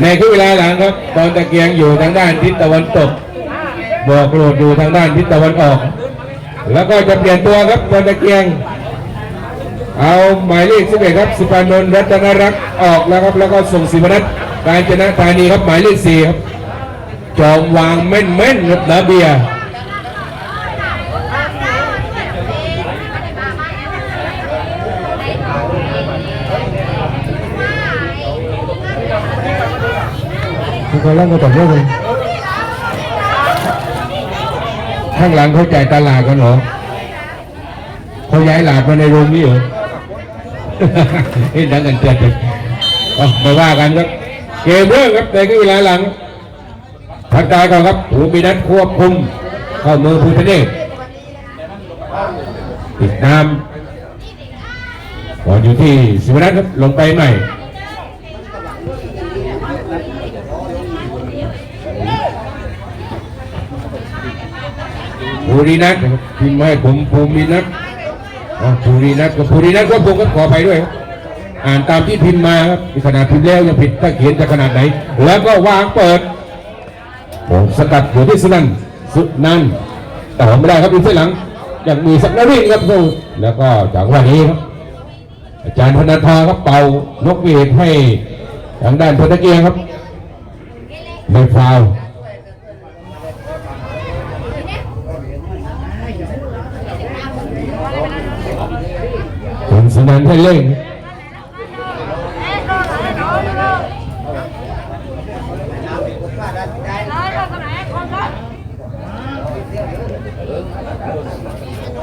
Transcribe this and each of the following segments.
ในครึ่งเวลาหลังครับตอนตะเกียงอยู่ทางด้านทิศตะวันตกบอกโกรดอยู่ทางด้านทิศตะวันออก แล้วก็จะเปลี่ยนตัวครับตอนตะเกียง เอาหมายเลขสิบเอ็ดครับสุปานนท์รัตนรักษ์ออกแล้วครับแล้วก็ส่งสิวนัทการจนะธานีครับหมายเลขสี่ครับจอมวางแม่นแม่นครับนาเบียร์ คุณก็เล่นมาต่อเนื่องเลยข้างหลังเขาจ่ายตลาดกันเหรอเขาย้ายหลาดมาในโรงนี้เหรอเห็นดังกันเตือนเลยมาว่ากันครับ เกมเริ่มครับในครึ่งเวลาหลังทักทายก่อนครับผูมีนัดควบคุม เข้ามือภูทะเนศติดน้ำบอลอยู่ที่สิวนัทครับลงไปใหม่ ภูรินัทนะครับพิมพ์มาให้ผมภูมินัทภูรินัทกับภูรินัทก็ผมก็ขอไปด้วยครับอ่านตามที่พิมพ์มาครับขนาดพิมพ์แล้วยังผิดถ้าเขียนจะขนาดไหน แล้วก็วางเปิดผมสกัดอยู่ที่สุนันสุนันแต่ผมไม่ได้ครับดูเส้นหลังอยังมีสักนารินทร์ครับสู้แล้วก็จังหวะนี้ครับอาจารย์ธนาธาครับเป่านกเวทให้ทางด้านพลตะเกียงครับไม่ฟาวล์ คุณสุ นันให้เล่ง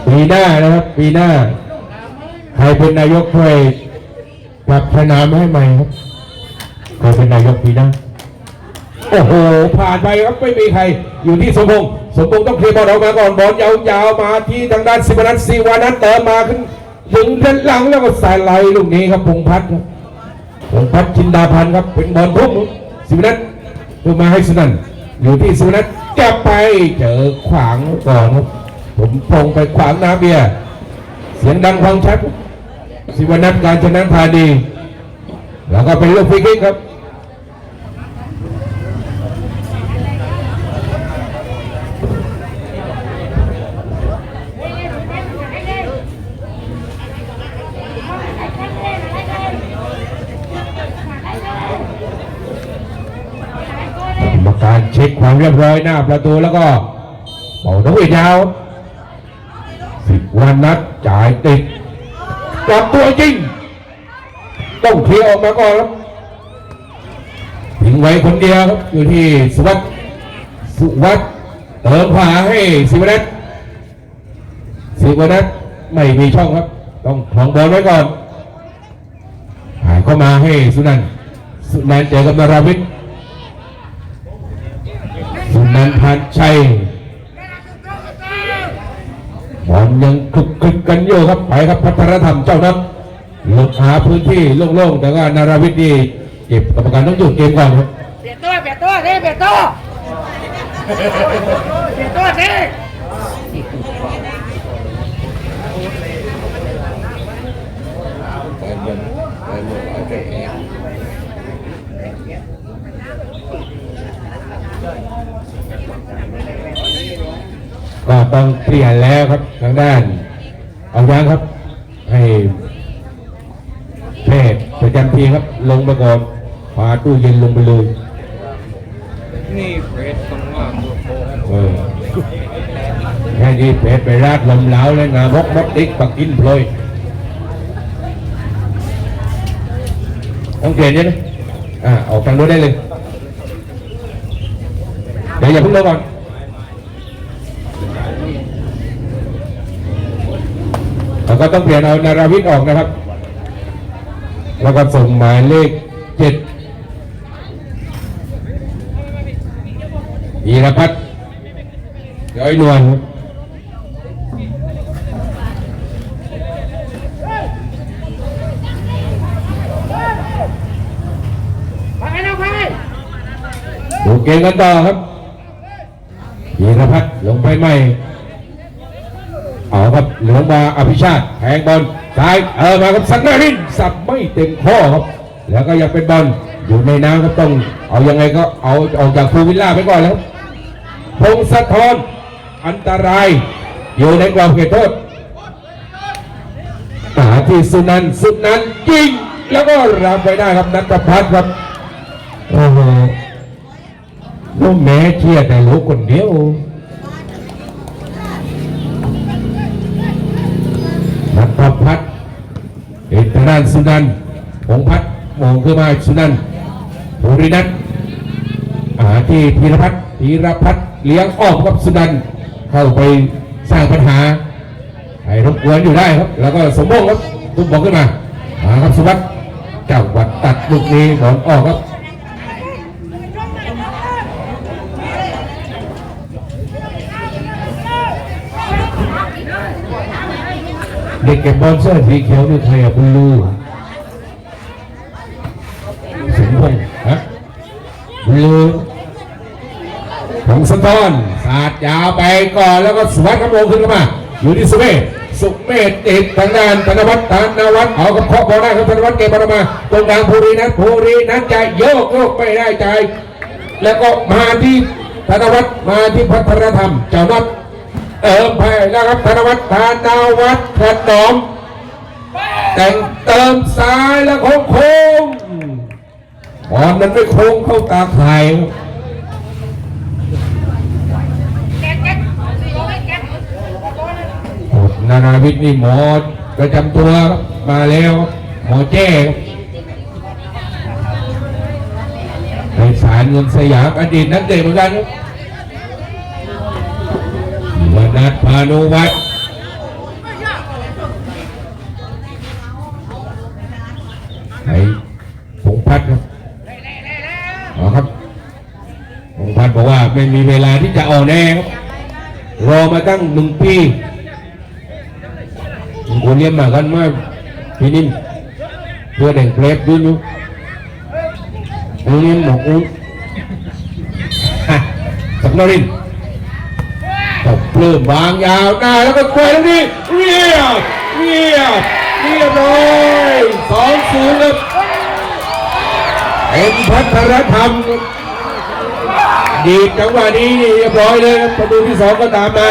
ปีหน้านะครับปีหน้า ใครเป็นนายกช่วยปรับสนามให้ใหม่ครับใครเป็นนายกปีหน้าโอ้โห ผ่านไปครับไม่มีใคร อยู่ที่สมพงษ์สมพงษ์ต้องเคลียร์บอลออกมาก่อนบอลยาวๆมาที่ทางด้านสิวนัทศิวานัทเติมมาขึ้น ยิงเป็นหลังแล้วก็สายไหลลูกนี้ครับพงพัฒน์ครับพงพัฒน์จินดาพันธ์ครับเป็นบอลพุ่งสิวนัทขึ้นมาให้สนั่นอยู่ที่สิวนัดจะไปเจอขวางก่อนครับผมพงไปขวางนาเบียร์เสียงดังฟังชัดสิวนัทการชนะธานีแล้วก็เป็นลูกฟรีคิกครับ กรรมการเช็คความเรียบร้อยหน้าประตูแล้วก็เป่านกหวีดยาวสิบวันนัดจ่ายติดกลับตัวจริง ต้องเคลียร์ออกมาก่อนครับทิ้งไว้คนเดียวครับอยู่ที่สุวัสด์สุวัสด์เติมขวาให้สิวนัทสิวนัทไม่มีช่องครับ ต้องคลองบอลไว้ก่อนหายเข้ามาให้สุนันสุนันเจอกับนาราวิทย์ นันพันชัยบอลยังคลุกคลิกกันอยู่ครับไปครับพัฒนธรรมเจ้านักลงหาพื้นที่โล่งๆแต่ว่านาราวิทย์นี่เก็บกรรมการต้องหยุดเกมก่อนครับเปลี่ยนตัวเปลี่ยนตัวสิเปลี่ยนตัวเปลี่ยนตัวสิ ก็ต้องเปลี่ยนแล้วครับทางด้านเอายังครับ ให้เพศประจำทีมครับ ลงมาก่อนพาตู้เย็นลงไปเลยนี่เฟรดต้องว่างตัวโตเออแค่นี้เพชรไปรากลมเหลาเลยงามกมดติ๊กปักกินเพลยต้องเปลี่ยนเนี่ยนะอ่าออกทางโน้นได้เลยเดี๋ยวอย่าเพิ่งลงก่อน แล้วก็ต้องเปลี่ยนเอานาราวิทย์ออกนะครับ แล้วก็ส่งหมายเลขเจ็ดอีรพัฒน์ย้อยนวลดูเกมกันต่อครับอีรพัฒน์ลงไปใหม่ ครับเหลืองมาอภิชาติแทงบอลซ้ายเออมาครับสันนารินสับไม่เต็มข้อครับ แล้วก็ยังเป็นบอลอยู่ในน้ำครับต้อง เอายังไงก็เอาออกจากฟูวิลล่าไปก่อนแล้วพงศธรอันตราย อยู่ในกรอบเขตโทษหาที่สุนันสุนันยิงแล้วก็รับไปได้ครับนัทพัฒน์ครับโอ้โหลูกแม่เชียร์แต่ลูกคนเดียวางด้านสุนันท์พงษ์พัฒน์มองขึ้นมาสุนันท์ภูรินัทอาที่ธีรพัฒน์ธีรพัฒน์เลี้ยงออกกับสุนันท์เข้าไปสร้างปัญหาให้รบกวนอยู่ได้ครับ แล้วก็สมมงครับตุ้มบอลขึ้นมามาครับสุวัสดิ์เจ้าวัดตัดลูกนี้บอลออกครับ เด็กเก็บบอลเสื้อสีเขียวนี่ใครอะคุณลูสมพงษ์ฮะคุณลูของสะท้อนสาดยาวไปก่อนแล้วก็สวัสดิ์กระโปงขึ้นมา อยู่ที่สุเมธสุเมธติดทางด้านธนวัฒน์ธนวัฒน์เอากับเคาะบอลได้ครับธนวัฒน์เก็บบอลมาตรงกลางภูรินัทภูรินัทจโยกโยกไม่ได้ใจ แล้วก็มาที่ธนวัฒน์มาที่พัฒนธรรมเจ้านัท เติมไปแล้วครับธนวัฒน์ธนวัฒน์ขนอมแต่งเติมซ้ายแล้วโค้งโค้งบอลมันไม่โค้งเข้าตาข่ายครนานาวิทย์นี่หมอประจำตัวมาแล้ว หมอแจ้ครับในสารเงินสยามอดีตนักเตะเหมือนกัน นัทพานุวัฒน์ไอ้พงพัฒน์ครับอ๋อครับพงพัฒน์บอกว่าไม่มีเวลาที่จะออกแน่ครับรอมาตั้งหนึ่งปีคุณเรียนมากันมาพี่นิ่มเพื่อแดงเกรฟด้วยนู้คุณนิ่มบอกอุ้ยฮะสักนริน ปลื้มวางยาวหน้าแล้วก็แขวนแล้วนี่เรียบเรียบเรียบร้อยสองศูนย์ครับเป็นพัฒนธรรมครับดีดจังหวะนี้นี่เรียบร้อยเลยครับประตูที่สองก็ตามมา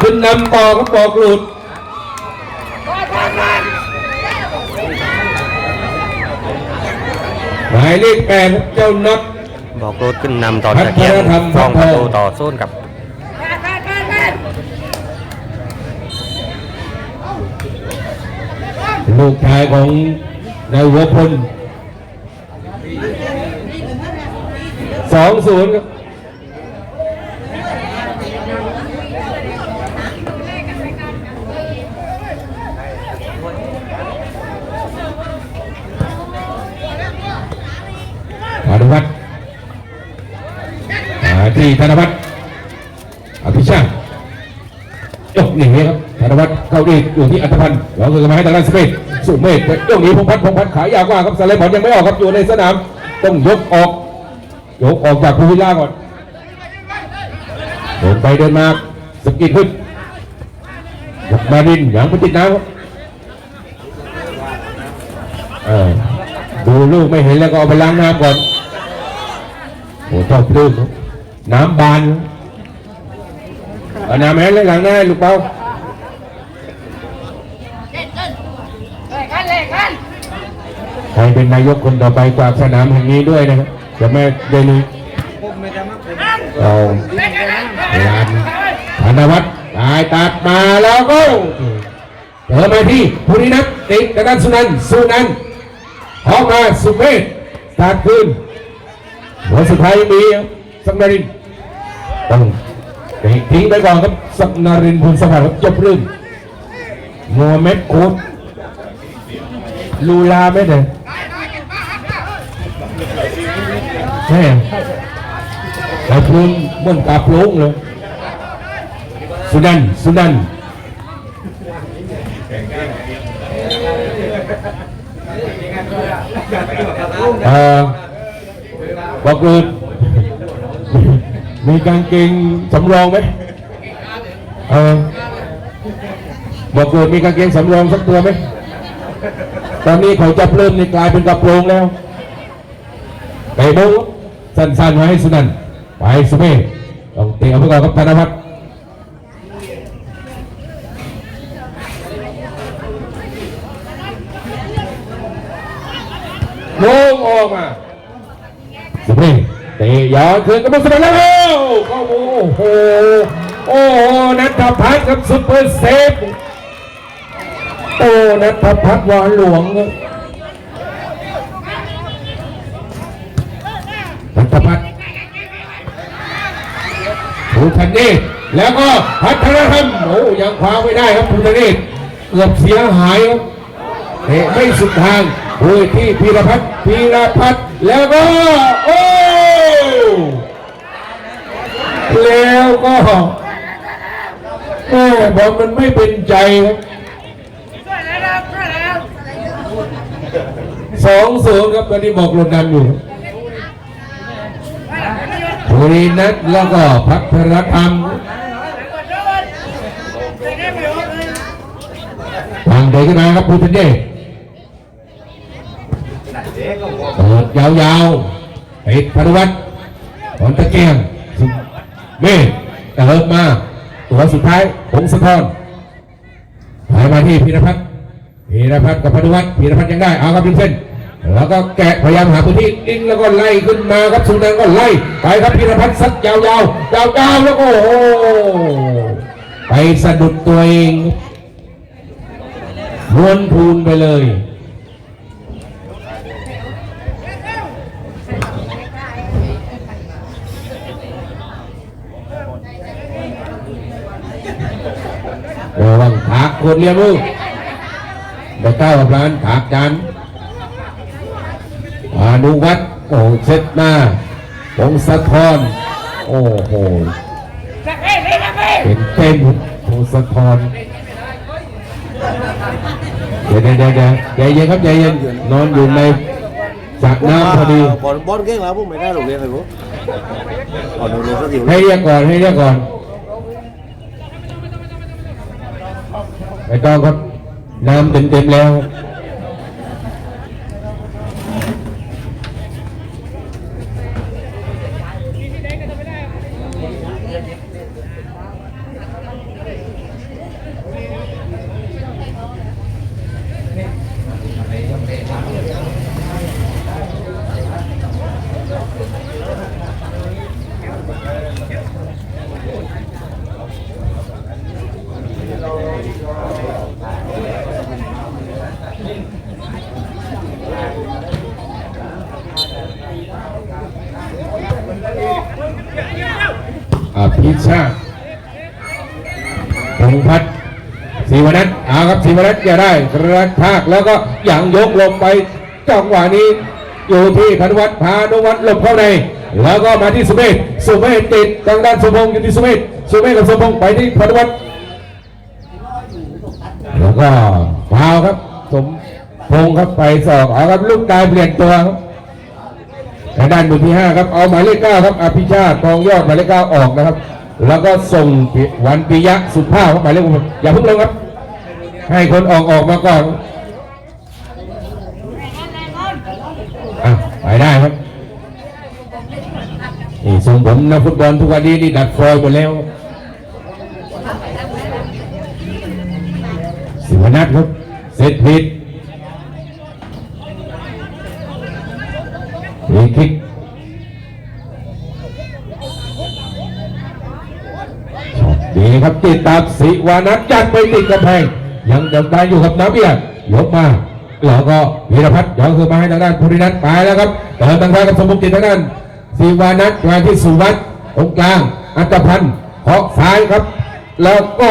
ขึ้นนำต่อครับบอกหลุดหมายเลขแปดครับเจ้านัทบอกรถขึ้นนำตอนตะเกียงพัฒนธรรมสองประตูพัฒนธรรมต่อศูนย์กับ ลูกชายของนายหัวพลสองศูนย์ครับธนวัฒน์ที่ธนวัฒน์อภิชาติยกหนีครับธนวัฒน์ เข้าดีอยู่ที่อัตพันธ์เราคือมาให้ทางด้านสเปนสุเมธยกหนีพงพัฒน์พงพัฒน์ขายาวกว่าครับสไลด์บอลยังไม่ออกครับอยู่ในสนาม ต้องยกออกยกออกจากภูวิลล่าก่อนเดินไปเดินมาสกิดขึ้นยกมาดินอย่างไปติดน้ำดูลูกไม่เห็นแล้วก็เอาไปล้างน้ำก่อนโอ้ชอบลื่นน้ำบานเอาน้ำแห้งเลยหลังหน้าลูกเป้า เลยกันเลยกัน ใคร เป็นนายกคนต่อไปจาสนามแห่งนี้ด้วยนะครับจะไม่ได้นี้ผมไม่ได้มาผมเอาเลยกันนะลานธนวัฒน์ตายตัดมาแล้วก็เติมมาที่ภูรินัทติดกระดานสุนันสุนันท์ออกมาสุเมธตัดคืนหัวสุดท้ายมีสักนารินต้องทิ้งไปก่อนครับสักนารินทร์ภูมิสวัสดิ์ครับจบเรื่องโมฮัมเม็ดโค้ดลูลาไมเนี่ย แม่ไอ้พูนเหมือนกาปลุงเลยสุนันสุนันเอ่อบอกเลยมีกางเกงสำรองไหมเออบอกเกิดมีกางเกงสำรองสักตัวไหมตอนนี้เขาจะเริ่มนี่กลายเป็นกระโปรงแล้วไปโบ้ สั้นๆมาให้สุนันไปสุเมฆต้องเตะเอาไปก่อนครับธนวัฒน์โล่งออกมาสุเมฆเตะย้อนคืนกระบอกสมัยแล้วเข้าโอ้โหโอ้โหนัทพัฒน์กับซุปเปอร์เซฟโอ้นัทพัฒน์วานหลวง ภูธนิตแล้วก็พัฒนธรรมโอ้ยังคว้าไม่ได้ครับภูธนิตเกือบเสียหายครับเตะไม่สุดทางโอ้ยที่พีรพัฒน์พีรพัฒน์แล้วก็โอ้แล้วก็แม่บอลมันไม่เป็นใจครับช่วยแล้วช่วยแล้วสองศูนย์ครับตอนนี้บอกล่นนำอยู่ ภูรินัทแล้วก็พัฒนธรรมทางเดขึ้นมาครับภูทันเดชเปิดยาวๆปิดพนวัตรถอนตะเกียงสุดเมฆเติมมา ตัวสุดท้ายผงสะทอนหายมาที่พีรพัฒน์พีรพัฒน์กับพนุวัตพีรพัฒน์ยังได้ เอาครับดิเส้น แล้วก็แกะพยายามหาพื้นที่ดิ้งแล้วก็ไล่ขึ้นมาครับสุนันท์ก็ไล่ไปครับพีรพัฒน์ซัดยาวๆยาวยาวๆแล้วก็โอ้โหไปสะดุดตัวเองวนพูนไปเลยระวังถากคนเรียนมือได้เก้ากับร้านถากจาน อานุวัฒน์โอ้เซตมาพงศธรโอ้โหสักเอ้ยเลยนะเอ้ยเป็นเต้นพงศธรเดี๋ยวเดี๋ยวเดี๋ยวเดี๋ยวใจเย็นครับใจเย็นนอนอยู่ในสระน้ำพอดีบอลบอลเก่งแล้วผมไม่ได้โรงเรียนเลยผมอ๋อโรงเรียนสักทีให้เรียกก่อนให้เรียกก่อนไม่ต้องครับน้ำเต็มเต็มๆแล้ว อภิชชาพงพัฒน์ศรีวนัทเอาครับศรีวนัทจะได้กระชากแล้วก็อย่างยกลงไปจังหวะนี้อยู่ที่พนุวัฒน์พานุวัฒน์หลบเข้าใน แล้วก็มาที่สุเมธสุเมธติดทางด้านสมพงษ์อยู่ที่สุเมธสุเมธกับสมพงษ์ไปที่พนุวัฒน์แล้วก็ฟาวครับ สมพงษ์ครับไปสอกเอาครับลูกกายเปลี่ยนตัวครับทางด้านมือที่ห้าครับเอาหมายเลขเก้าครับอภิชาติทองยอดหมายเลขเก้าออกนะครับ แล้วก็ส่งวันปิยะสุภาพครับหมาเลขหกอย่าพิ่งลงครับ ให้คนออกออกมาก่อนอไปได้ครับนี่ทรงผมนักฟุตบอลทุกวันนี้นี่ดัดฟอยหมดแล้วสิวนัทครับเซตผิด ฟรีคิกดีครับ ติดตามสิวานัทจัดไปติดกำแพง ยังเดินได้อยู่กับน้ำเบียร์ยกมาแล้วก็วีรพัฒน์ย้อนคือมาให้ทางด้านภูรินัทไปแล้วครับเดินทางซ้ายกับสมบุกจิตทางด้านสิวานัทมาที่สุวัตตรงกลาง อัตพันธ์เคาะซ้ายครับ แล้วก็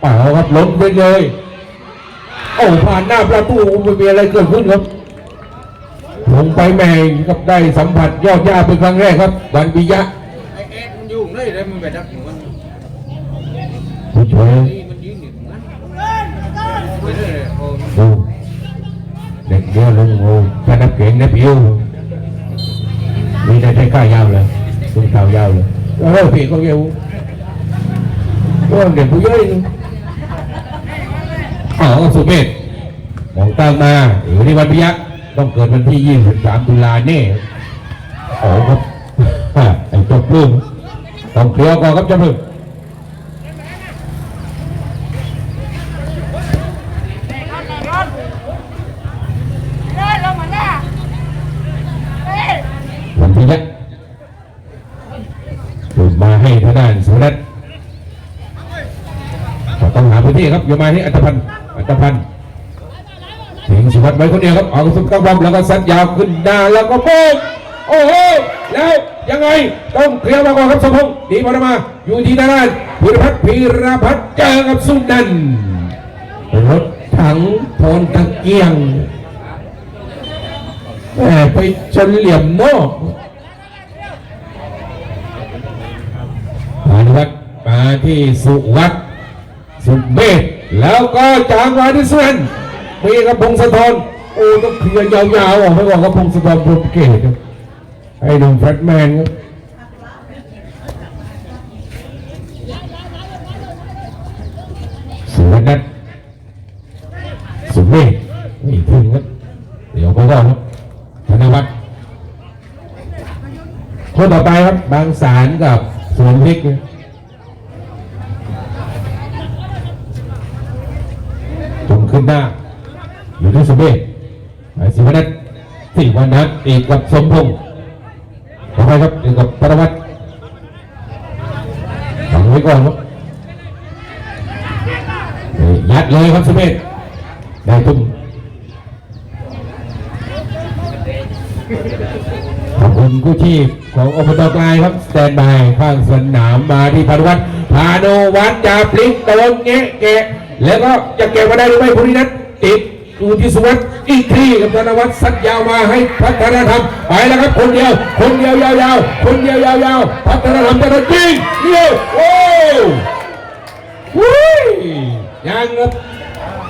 เป่าครับล้มไปเลยโอ้ผ่านหน้าประตูไม่มีอะไรเกิดขึ้นครับลงไปแม่งครับได้สัมผัสยอดย่าเป็นครั้งแรกครับวันปิยะไอเอ็ดมันยุ่งเลยเลยมันไปดักหนูมันผู้ช่วยนี่มั เดูเด็กเดียวลงโอ้ถ้านับเก่งนับผิวมีได้ใช้ก้าวยาวเลยตุ้งเท้ายาวเลยเออพี่ก็เยวก็เด็กผู้ย่อยนึงอ๋อสุเมธมองตั้งมาอยู่ที่วันพิยักษ์ต้องเกิดวันที่23ตุลาเน่โอ้ครับไอ้เจ้าปลื้มต้องเคลียร์ก่อนครับเจ้าปลื้ม เดินลงมาหน้าเฮ้ย วันพิยักษ์ถูกมาให้ทางด้านสุนัทก็ต้องหาพื้นที่ ครับอยู่มาที่อัตพันธ์อัตพันธ์ถึงสุวัสดิ์ไว้คนเดียวครับออกสุนกระบอกแล้วก็สัดยาวขึ้นหน้าแล้วก็โป้งโอ้โหแล้วยังไงต้องเคลียร์มาก่อนครับสมพงษ์ดีมามาอยู่ที่ด้านพุทธพัฒน์พีรพัฒน์เจอกับสุนันรถถังพลตะเกียงแหมไปชนเหลี่ยมนอกมาวัดมาที่สุวัด สุเมธแล้วก็จางวาที่สุนันมีกับพงศธรโอ้ต้องเคลียร์ยาวๆออกไปก่อนกับพงศธรพรหมเกตครับไอ้หนุ่มแฟตแมนครับสวรรณัทสุเมธไม่ถึงครับเดี๋ยวไปก่อนครับธนวัฒน์คนต่อไปครับบางสารกับสวนพริกเนี่ยจง ขึ้นหน้าอยู่ที่สุเมธไอ้สิวนัทสิวนัทอีกกับสมพงษ์ต่อไปครับอีกกับปรวัตรฟังไว้ก่อนครับยัดเลยครับสุเมธได้ตุ้มขอบคุณกู้ชีพของอบตกลายครับสแตนบายข้างสนามมาที่พานุวัฒน์พานุวัฒน์จะพลิกโดนแงะแกะ แล้วก็จะเก็บมาได้หรือไม่ภูรินัทติดดูที่สุวัสด์อีกทีกับธนวัฒน์สัดยาวมาให้พัฒนธรรมไปแล้วครับคนเดียว คนเดียวยาวๆคนเดียวยาวๆพัฒนธรรมจะโดนยิงเดียวโอ้วุ้ยยังครับ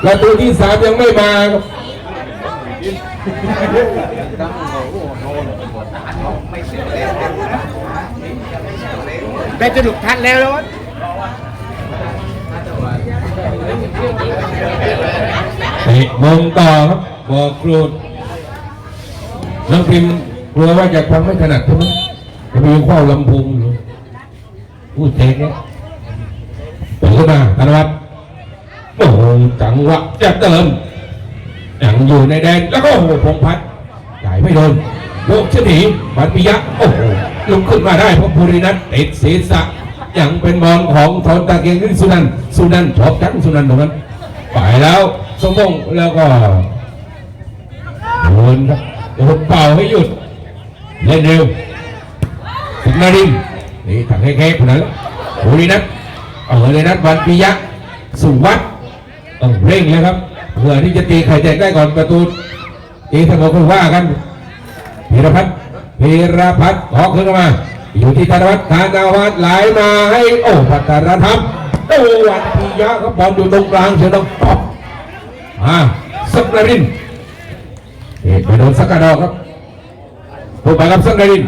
ประตูที่สามยังไม่มาครับได้จะหลุกทันแล้วแล้ว เตะมงต่อครับบอกครูดน้องพิมกลัวว่าจะฟังไม่ถนัดใช่ไหมจะมีข้อลำพุงอยู่พูดเทคเนี่ยเปิดขึ้นมาธนวัฒน์โอ้โหจังหวะจะเติมยังอยู่ในแดนแล้วก็โอ้โหพงพัฒน์จ่ายไม่โดนโยกชนีบัตรปิยะโอ้โหลุกขึ้นมาได้เพราะภูรินัทติดศีรษะ อยังเป็นบอลของทอนตาเกียงที่สุนันสุนันชอบจังสุนันตรงนั้นไปแล้วสมพงแล้วก็โดนครับโดนเป่าให้หยุด เล่นเร็วสิงนารินนี่ถังแค่ๆคนนั้นโอ้ยนัทเออเลยนัทวันปิยะสุวัฒน์ต้องเร่งแล้วครับเพื่อที่จะตีไข่แดงได้ก่อนประตูตีเสมอคนว่ากันพีรพัฒน์พีรพัฒน์ขอขึ้นมา อยู่ที่ธนวัฒน์ธนวัฒน์ไหลมาให้โอ้พัฒนธรรมโอ้วันปิยะครับบอลอยู่ตรงกลางเชียต้องปอปอ่าสักนรินเอกไปโดนสักกระดอกครับผู้ไปรับสังกริน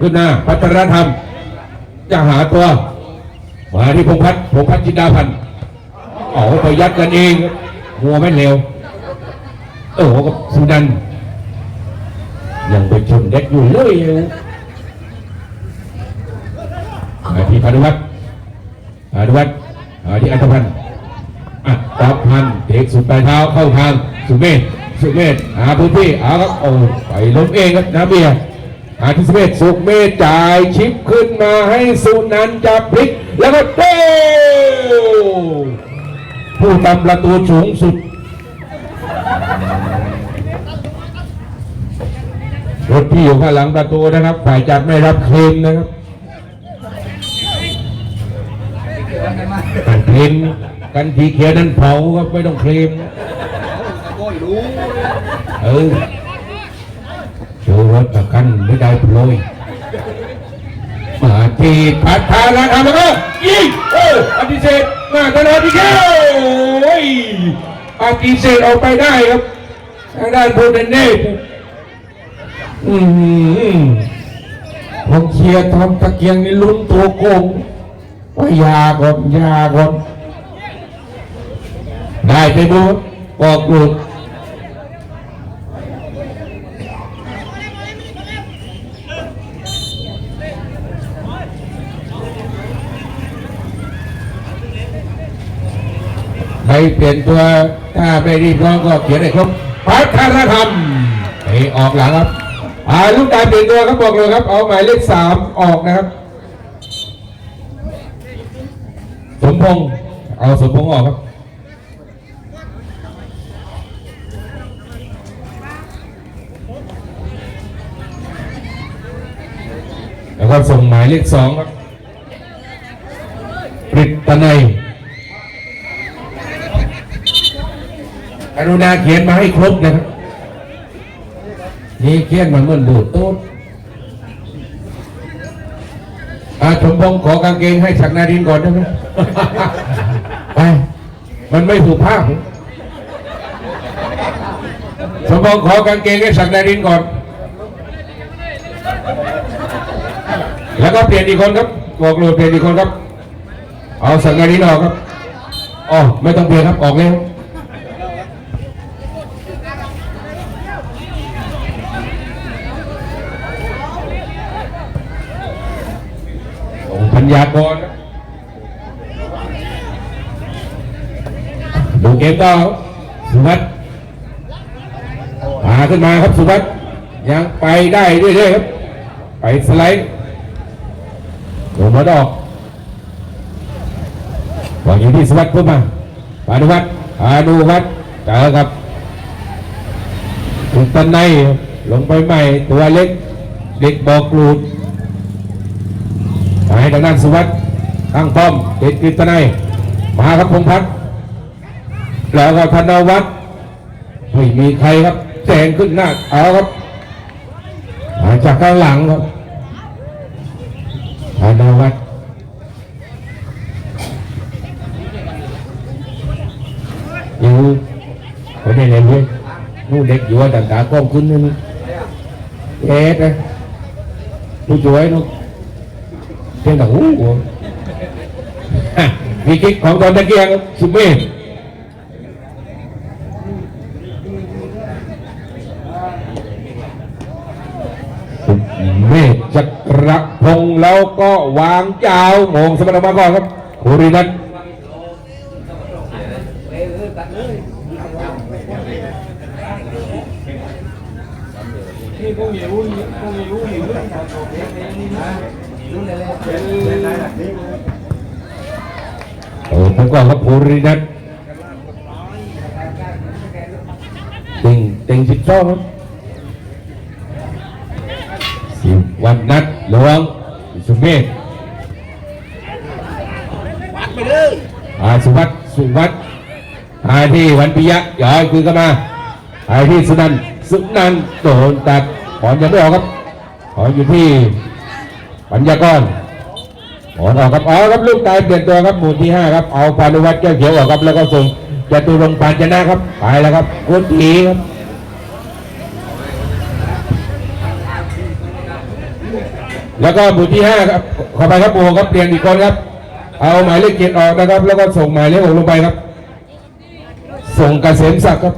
ขึ้นหน้าพัฒนธรรมจะหาตัวมาที่พงพัฒน์พงพัฒน์จินดาพันธ์อ๋อไปยัดกันเองมัวไม่เร็วโอ้โหกับสุนันยังไปชนเด็กอยู่เลย ที่พานุวัฒน์พานุวัฒน์ที่อัตพันธ์อัตพันธ์เด็กสุดปลายเท้าเข้าทางสุเมธสุเมธหาพื้นที่เอาครับโอ้ไปล้มเองครับนาเบียร์หาที่สุเมธสุเมธจ่ายชิปขึ้นมาให้สุนันจับพลิกแล้วก็เต้ผู้ทำประตูสูงสุดรถที่อยู่ข้างหลังประตูนะครับ ฝ่ายจัดไม่รับเคลมนะครับ เคลมกันทีเขียวนั้นเผาครับไม่ต้องเคลมก็รู้เออโชว์รถประกันไม่ได้โปรยมาทีพัฒนาธรรมแล้วก็ยิงโอ้ปฏิเสธมาตลอดทีเดียวโอ้ยปฏิเสธออกไปได้ครับทางด้านโบเดนเน่อืมผมเชียร์ทำตะเกียงนี่ลุ้นตัวโกง ยาก่อนยาก่อนได้ไปบูออกลูกใครเปลี่ยนตัวถ้าไม่รีบร้อนก็เขียนให้ครบพัฒนธรรมไอออกหลังครับอ่าลูกตาเปลี่ยนตัวครับบอกเลยครับ เอาหมายเลขสามออกนะครับ สมพงษ์เอาสมพงษ์ออกครับแล้วก็ส่งหมายเลขสองครับปริตนัยกรุณาเขียนมาให้ครบนะครับนี่เขียนมาเหมือนบูดโต๊ดอาสม พงษ์ขอกางเกงให้ฉักนาดินก่อนได้ไหมไป มันไม่ถูกภาพสมพงษ์ขอกางเกงให้ฉักนาดินก่อน แล้วก็เปลี่ยนอีกคนครับบอกเลยเปลี่ยนอีกคนครับ เอาสังกัดนี้ออกครับอ๋อไม่ต้องเปลี่ยนครับออกแล้วโอ้พัญญากรครับ ดูเกมต่อสุวัสดิ์พาขึ้นมาครับสุวัสดิ์ยังไปได้เรื่อยๆครับ ไปสไลด์ลงมาดอกวางอยู่ที่สุวัสดิ์พุ่มมาพานุวัฒน์พานุวัฒน์เจอกับถึงตันในลงไปใหม่ตัวเล็กเด็กบอกกรูดมาให้ทางด้านสุวัสดิ์ข้างป้อมเด็กกฤตนัยมาครับพงพัฒน์ แล้วก็ธนวัฒน์ไม่มีใครครับแซงขึ้นหน้าเอาครับมาจากข้างหลังครับธนวัฒน์อยู่คนนี้เลยเว้ยนู่นเด็กอยู่ว่าต่างๆกล้องขึ้นนี่เอ๊ะนะผู้ช่วยนู่นเพียงแต่หูหัวอะมีกิ๊กของตอนตะเกียงครับสุเมธ เมฆจักรพงศ์ แล้วก็วางยาวโมงสมรรถมาก่อนครับภูรินัทโอ้ผมก็ครับภูรินัทติงติงสิบสองครับสิวันนัดหลวง สุเมธอาสุวัตสุวัตอาที่วันปิยะย้อยคืนกันมาอาที่สุนันท์สุนันท์โดนตัดถอนยังไม่ออกครับถอนอยู่ที่ปัญญากรถอนออกครับเอาครับลูกตายเปลี่ยนตัวครับหมู่ที่ห้าครับเอาพานุวัฒน์แก้วเขียวออกครับแล้วก็ส่งจตุรงค์ปานชนะครับไปแล้วครับกุนทีครับ แล้วก็หมู่ที่ห้าครับขอไปครับโอ้ครับเปลี่ยนอีกคนครับ เอาหมายเลขเจ็ดออกนะครับ แล้วก็ส่งหมายเลขหกลงไปครับ ส่งกเกษมศักดิ์ครับ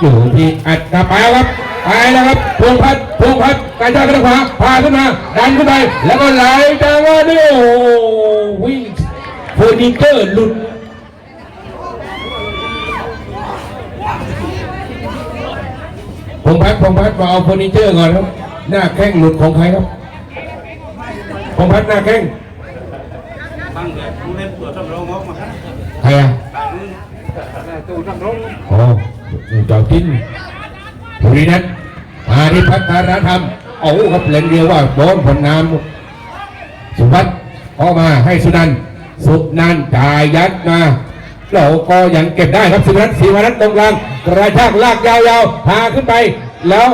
อยู่ที่อัดกระเป๋าครับ ไปแล้วครับพวงพัดพวงพัดการจ้างกระขวาพาขึ้นมาดันขึ้นไปแล้วก็ไหลจังหวะนี้โอ้โหวิ่งเฟอร์นิเจอร์หลุดพวงพัดพวงพัดมาเอาเฟอร์นิเจอร์ก่อนครับ หน้าแข้งหลุดของใครครับพวงพัดหน้าแข้งตั้งแต่ผู้เล่นตัวทำรองออกมาครับใครอะตัวทำรองโอ้เจ้ากินภูรินัทมาที่พัฒนธรรมเอาครับเล่นเดียวว่าโดนผลงานสุวัสดิ์เข้ามาให้สุนันสุนันจ่ายยัดมาเราก็ยังเก็บได้ครับสุนันท์สีวนัทตรงกลางกระชากลากยาวๆพาขึ้นไป แล้ว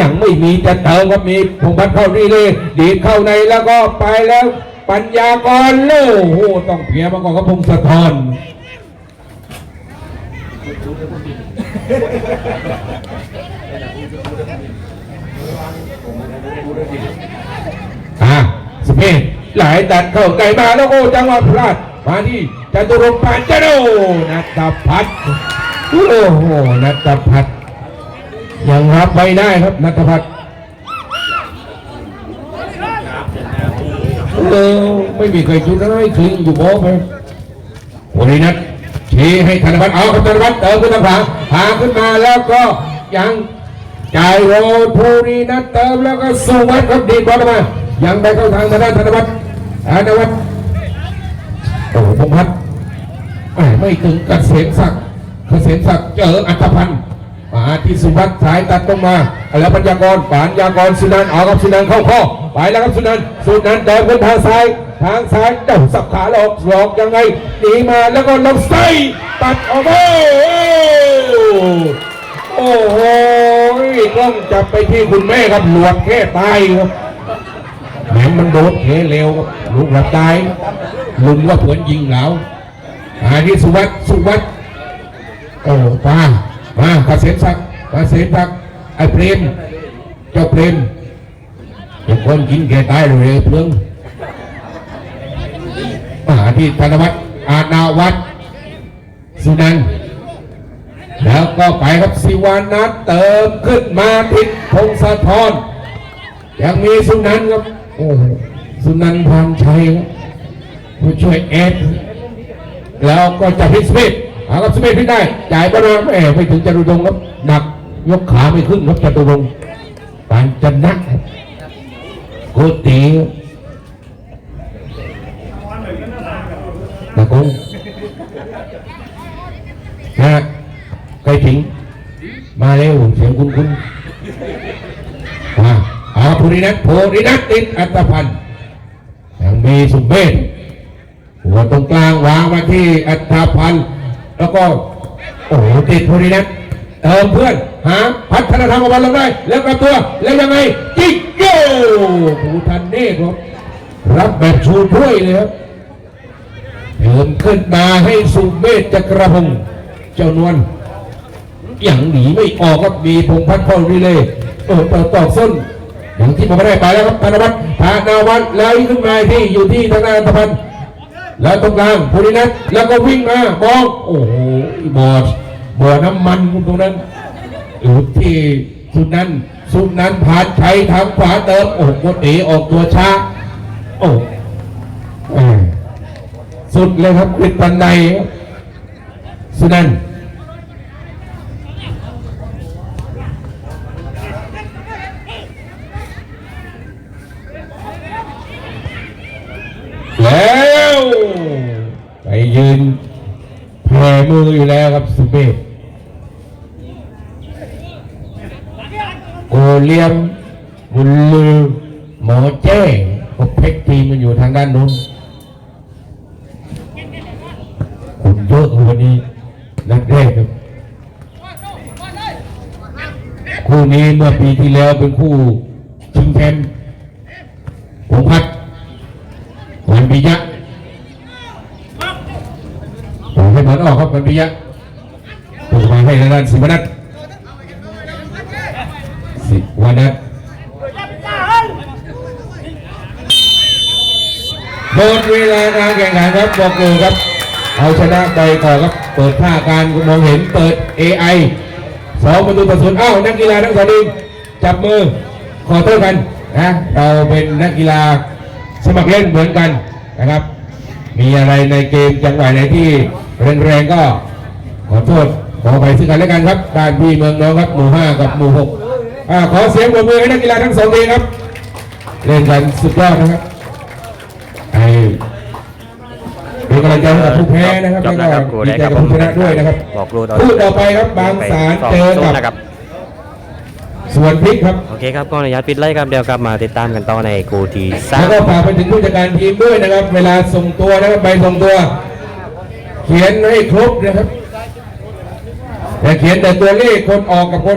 ยังไม่มีจะเติมครับมีพงพัฒน์เข้านี่เลยดีเข้าในแล้วก็ไปแล้ว ปัญญากรโลโอ้โหต้องเพียมาก่อนครับพงศธร อะสเปนหลายตัดเข้าไกลมาแล้วโอ้จังหวะพลาดมาที่จตุรงปานเจโรนัทพัฒน์โอ้โหนัทพัฒน์ยังรับไว้ได้ครับนัทพัฒน์เออไม่มีใครชุดอะไรคลิงอยู่บ๊ะไปวันนี้นัดชี้ให้ธนวัฒน์เอาธนวัฒน์เติมขึ้นทางขวาหาขึ้นมาแล้วก็ยัง จ่ายโรภูรินัทเติมแล้วก็สุวัฒน์ครับดีดบอลออกมา ยังไปเข้าทางทาด้านธนวัฒน์ธนวัฒน์โอ้พงพัฒน์ไม่ถึงกเกษมศักดิ์เกษมศักดิ์เจออัตพันธ์มาที่สุวัฒน์สายตัดตรงมา แล้วปัญญากรปัญญากรสุนันท์เอาครับสุนันเข้าข้อไปแล้วครับสุนันสุนันเดินขึ้นทางซ้าย ทางซ้ายเจ้าสับขาหลอกหลอกยังไงหนีมาแล้วก็ลงไส้ตัดออกมา โอ้โหกล้องจับไปที่คุณแม่ครับหลวดแค่ตายครับแหมมันโดดเทเร็วครับลูกหลับตายลุงว่าเผื่อนยิงเหลาหาที่สุวัสดิ์สุวัสดิ์โอ้มามาเกษมศักดิ์เกษมศักดิ์ไอ้เปรมเจ้าเปรมเป็นคนกินแก่ตายเลยเพื่อนมหาที่ธนวัฒน์อาณาวัฒน์สุนันท์ แล้วก็ไปครับสิวานัทเติมขึ้นมาติดพงศธรยังมีสุนันท์ครับโอ้สุนันท์พรชัยครับผู้ช่วยเอฟแล้วก็จะพิสเมธหาครับสเมธพิได้จ่ายบอลมาแหมไปถึงจตุรงครับหนักยกขาไม่ขึ้นครับจตุรงปานจันนะครับโกตีตะกงนะ ถึง มาเร็วเสียงคุ้นคุ้นๆมาอาภูรินัทโพรินัทติดอัตพันธ์ยังมีสุเมธหัวตรงกลางวางมาที่อัตพันธ์แล้วก็โอ้โหติดภูรินัทเติมเพื่อนหาพัฒนาธรรมออกมาลงได้ แล้วกระตัวแล้วยังไงจิ๊กโย่ภูทันเนศครับรับแบบชูถ้วยเลยครับเดินขึ้นมาให้สุเมธจักรพงศ์เจ้านวล อย่างหนีไม่ออกครับมีพงพัฒน์พอวิเลยโอ้ต่อต่อส้นอย่างที่มไม่ได้ไปแล้วครับธนวัฒน์ธนาวัฒน์แล้วขึ้นมาที่อยู่ที่ธนาธพันธ์แล้วตรงกลางภูรินัทแล้วก็วิ่งมามองโอ้โหบ่อบ่อน้ำมันตรงนั้นอยู่ที่สุนันสุนันผ่านชัยทางขวาเติมโอ้โหโกตีออกตัวช้าโอ้สุดเลยครับปิดปันไดสุนันท์แล้วไปยืนแผ่มื ออยู่แล้วครับสุเมธโอเลียมบุญลือหมอแจ้พวกเพชรทีมันอยู่ทางด้านนู้นคนเยอะวันนี้นัดแรกครับคู่นี้เมื่อปีที่แล้วเป็นคู่ชิงแชมป์ผงพัดวันปิยะผม ให้บอลออกครับวันปิยะถูกมาให้ทางด้านสิวนัทสิวนัทหมดเวลาการแข่งขันครับบอกเลยครับ เอาชนะไปต่อครับ เปิดท่าการมองเห็นเปิด AI สองประตูต่อศูนย์อ้าวนักกีฬาทั้งสองทีมจับมือขอโทษกันนะเราเป็นนักกีฬาสมัครเล่นเหมือนกันนะครับ มีอะไรในเกมจังหวะไหนที่ แรงๆก็ขอโทษขอไปซึ่งกันและกันครับด้านพี่เมืองน้องครับหมู่ห้ากับหมู่หกอ่าขอเสียงปรบมือให้นักกีฬาทั้งสองทีมครับ เล่นกันสุดยอดนะครับไอเป็นกำลังใจให้กับผู้แพ้นะครับจบแล้วแล้วก็ครับครูดีได้ใจครับกับผู้ชนะด้วยนะครับบอกครูต่อคู่ต่อไปครับบางสารไปเจอสงกับนะครับสวนพริกครับโอเคครับก็อนุญาตปิดไล่ครับเดี๋ยวกลับมาติดตามกันต่อในกูทีสาแล้วมก็ฝากไปถึงผู้จัดการทีมด้วยนะครับ เวลาส่งตัวนะครับใบส่งตัว เขียนให้ครบนะครับแต่เขียนแต่ตัวเลขคนออกกับคน